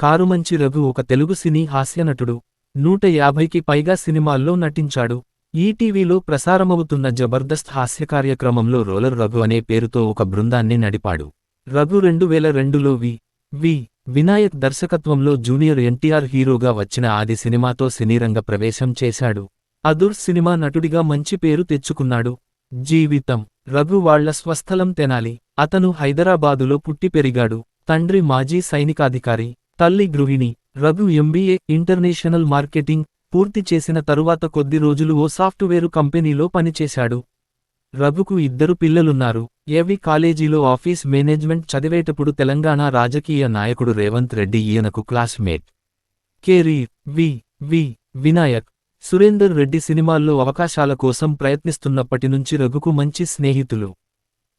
కారుమంచి రఘు ఒక తెలుగు సినీ హాస్యనటుడు. నూట యాభైకి పైగా సినిమాల్లో నటించాడు. ఈటీవీలో ప్రసారమవుతున్న జబర్దస్త్ హాస్య కార్యక్రమంలో రోలర్ రఘు అనే పేరుతో ఒక బృందాన్ని నడిపాడు. రఘు రెండు వేల రెండులో వి. వి. వినాయక్ దర్శకత్వంలో జూనియర్ ఎన్టీఆర్ హీరోగా వచ్చిన ఆది సినిమాతో సినీరంగ ప్రవేశం చేశాడు. అదుర్ సినిమా నటుడిగా మంచి పేరు తెచ్చుకున్నాడు. జీవితం. రఘు వాళ్ళ స్వస్థలం తెనాలి. అతను హైదరాబాదులో పుట్టి పెరిగాడు. తండ్రి మాజీ సైనికాధికారి. తల్లి గృహిణి రఘు ఎంబీఏ ఇంటర్నేషనల్ మార్కెటింగ్ పూర్తి చేసిన తరువాత కొద్ది రోజులు ఓ సాఫ్ట్వేరు కంపెనీలో పనిచేశాడు. రఘుకు ఇద్దరు పిల్లలున్నారు. ఏవి కాలేజీలో ఆఫీస్ మేనేజ్మెంట్ చదివేటప్పుడు తెలంగాణ రాజకీయ నాయకుడు రేవంత్ రెడ్డి ఈయనకు classmate. Career V V Vinayak Surender Reddy సినిమాల్లో అవకాశాల కోసం ప్రయత్నిస్తున్నప్పటి నుంచి రఘుకు మంచి స్నేహితులు.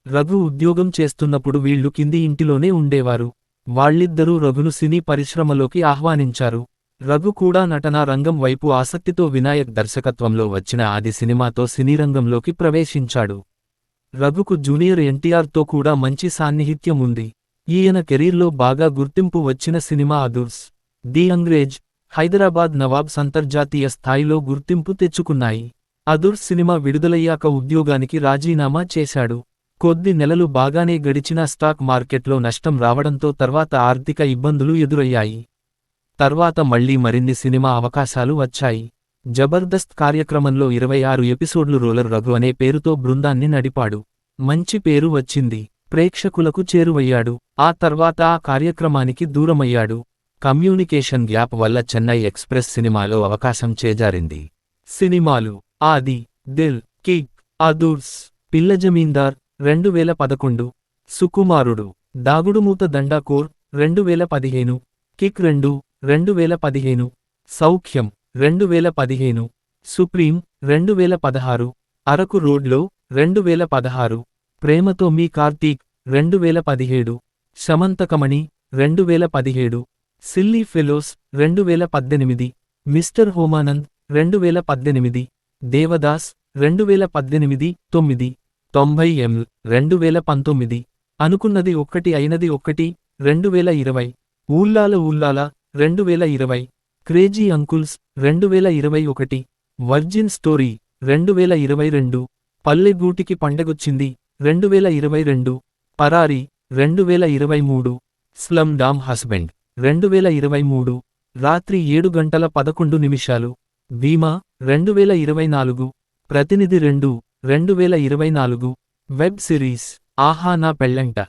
రఘు ఉద్యోగం చేస్తున్నప్పుడు వీళ్ళు కింది ఇంటిలోనే ఉండేవారు. వాళ్ళిద్దరూ రఘును సినీ పరిశ్రమలోకి ఆహ్వానించారు. రఘు కూడా నటనా రంగం వైపు ఆసక్తితో వినాయక్ దర్శకత్వంలో వచ్చిన ఆది సినిమాతో సినీరంగంలోకి ప్రవేశించాడు. రఘుకు జూనియర్ ఎన్టీఆర్తో కూడా మంచి సాన్నిహిత్యం ఉంది. ఈయన కెరీర్లో బాగా గుర్తింపు వచ్చిన సినిమా అదుర్స్ ది అంగ్రేజ్ హైదరాబాద్ నవాబ్స్ అంతర్జాతీయ స్థాయిలో గుర్తింపు తెచ్చుకున్నాయి. అదుర్స్ సినిమా విడుదలయ్యాక ఉద్యోగానికి రాజీనామా చేశాడు. కొద్ది నెలలు బాగానే గడిచిన స్టాక్ మార్కెట్లో నష్టం రావడంతో తర్వాత ఆర్థిక ఇబ్బందులు ఎదురయ్యాయి. తర్వాత మళ్ళీ మరిన్ని సినిమా అవకాశాలు వచ్చాయి. జబర్దస్త్ కార్యక్రమంలో ఇరవై ఆరు ఎపిసోడ్లు రోలర్ రఘు అనే పేరుతో బృందాన్ని నడిపాడు. మంచి పేరు వచ్చింది. ప్రేక్షకులకు చేరువయ్యాడు. ఆ తర్వాత ఆ కార్యక్రమానికి దూరమయ్యాడు. కమ్యూనికేషన్ గ్యాప్ వల్ల చెన్నై ఎక్స్ప్రెస్ సినిమాలో అవకాశం చేజారింది. సినిమాలు. ఆది దిల్ కిక్ అదూర్స్ పిల్ల జమీందార్ రెండు వేల పదకొండు సుకుమారుడు దాగుడుమూత దండాకోర్ రెండు వేల పదిహేను కిక్ రెండు రెండు వేల పదిహేను సౌఖ్యం రెండు వేల పదిహేను సుప్రీం రెండు వేల పదహారు అరకు రోడ్లో రెండు వేల పదహారు ప్రేమతో మీ కార్తీక్ రెండు వేల పదిహేడు శమంతకమణి రెండు వేల పదిహేడు సిల్లీ ఫెలోస్ రెండు వేల పద్దెనిమిది మిస్టర్ హోమానంద్ రెండు వేల పద్దెనిమిది దేవదాస్ రెండు వేల పద్దెనిమిది తొమ్మిది తొంభై ఎం రెండు వేల పంతొమ్మిది. అనుకున్నది ఒక్కటి అయినది ఒక్కటి రెండు వేల ఇరవై. ఊల్లాల ఊల్లాల రెండు వేల ఇరవై. క్రేజీ అంకుల్స్ రెండు వేల ఇరవై ఒకటి. వర్జిన్ స్టోరీ రెండు వేల ఇరవై రెండు. పల్లెగూటికి పండగొచ్చింది రెండు వేల ఇరవై రెండు. పరారి రెండు వేల ఇరవై మూడు. స్లమ్ డామ్ హస్బెండ్ రెండు వేల ఇరవై మూడు. రాత్రి ఏడు గంటల పదకొండు నిమిషాలు. భీమా రెండు వేల ఇరవై నాలుగు. ప్రతినిధి రెండు. రెండు వేల ఇరవై నాలుగు వెబ్ సిరీస్ ఆహా నా పెళ్ళంట.